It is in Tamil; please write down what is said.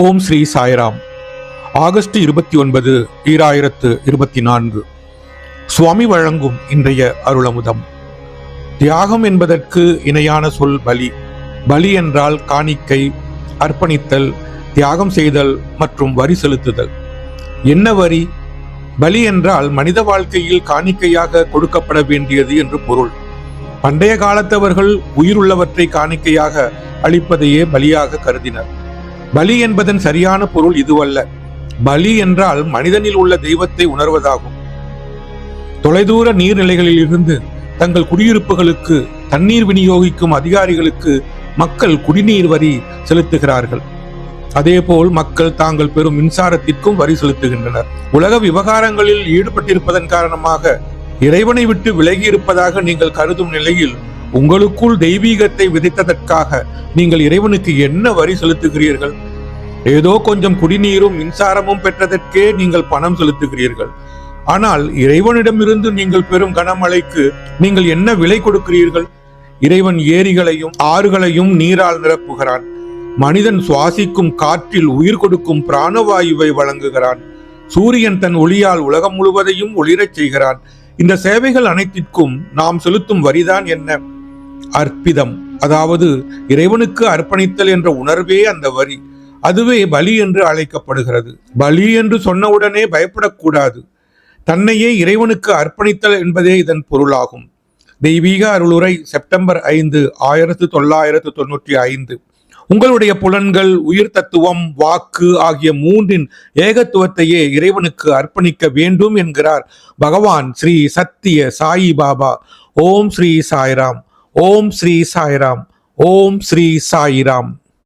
ஓம் ஸ்ரீ சாய்ராம். ஆகஸ்ட் இருபத்தி ஒன்பது ஈராயிரத்து இருபத்தி நான்கு. சுவாமி வழங்கும் இன்றைய அருளமுதம். தியாகம் என்பதற்கு இணையான சொல் பலி. பலி என்றால் காணிக்கை அர்ப்பணித்தல் தியாகம் செய்தல் மற்றும் வரி செலுத்துதல். என்ன வரி? பலி என்றால் மனித வாழ்க்கையில் காணிக்கையாக கொடுக்கப்பட வேண்டியது என்று பொருள். பண்டைய காலத்தவர்கள் உயிருள்ளவற்றை காணிக்கையாக அளிப்பதையே பலியாக கருதினர். பலி என்பதன் சரியான பொருள் இதுவல்ல. பலி என்றால் மனிதனில் உள்ள தெய்வத்தை உணர்வதாகும். தொலைதூர நீர்நிலைகளில் இருந்து தங்கள் குடியிருப்புகளுக்கு தண்ணீர் விநியோகிக்கும் அதிகாரிகளுக்கு மக்கள் குடிநீர் வரி செலுத்துகிறார்கள். அதேபோல் மக்கள் தாங்கள் பெறும் மின்சாரத்திற்கும் வரி செலுத்துகின்றனர். உலக விவகாரங்களில் ஈடுபட்டிருப்பதன் காரணமாக இறைவனை விட்டு விலகி இருப்பதாக நீங்கள் கருதும் நிலையில் உங்களுக்குள் தெய்வீகத்தை விதைத்ததற்காக நீங்கள் இறைவனுக்கு என்ன வரி செலுத்துகிறீர்கள்? ஏதோ கொஞ்சம் குடிநீரும் மின்சாரமும் பெற்றதற்கே நீங்கள் பணம் செலுத்துகிறீர்கள். ஆனால் இறைவனிடமிருந்து நீங்கள் பெறும் கனமழைக்கு நீங்கள் என்ன விலை கொடுக்கிறீர்கள்? இறைவன் ஏரிகளையும் ஆறுகளையும் நீரால் நிரப்புகிறான். மனிதன் சுவாசிக்கும் காற்றில் உயிர் கொடுக்கும் பிராணவாயுவை வழங்குகிறான். சூரியன் தன் ஒளியால் உலகம் முழுவதையும் ஒளிரச் செய்கிறான். இந்த சேவைகள் அனைத்திற்கும் நாம் செலுத்தும் வரிதான் என்ன? அற்பிதம் அதாவது இறைவனுக்கு அர்ப்பணித்தல் என்ற உணர்வே அந்த வரி. அதுவே பலி என்று அழைக்கப்படுகிறது. பலி என்று சொன்னவுடனே பயப்படக்கூடாது. தன்னையே இறைவனுக்கு அர்ப்பணித்தல் என்பதே இதன் பொருளாகும். தெய்வீக அருளுரை செப்டம்பர் ஐந்து ஆயிரத்து தொள்ளாயிரத்து தொண்ணூற்றி ஐந்து. உங்களுடைய புலன்கள் உயிர் தத்துவம் வாக்கு ஆகிய மூன்றின் ஏகத்துவத்தையே இறைவனுக்கு அர்ப்பணிக்க வேண்டும் என்கிறார் பகவான் ஸ்ரீ சத்திய சாயி பாபா. ஓம் ஸ்ரீ சாய்ராம். ஓம் ஸ்ரீ சாய்ராம். ஓம் ஸ்ரீ சாயிராம்.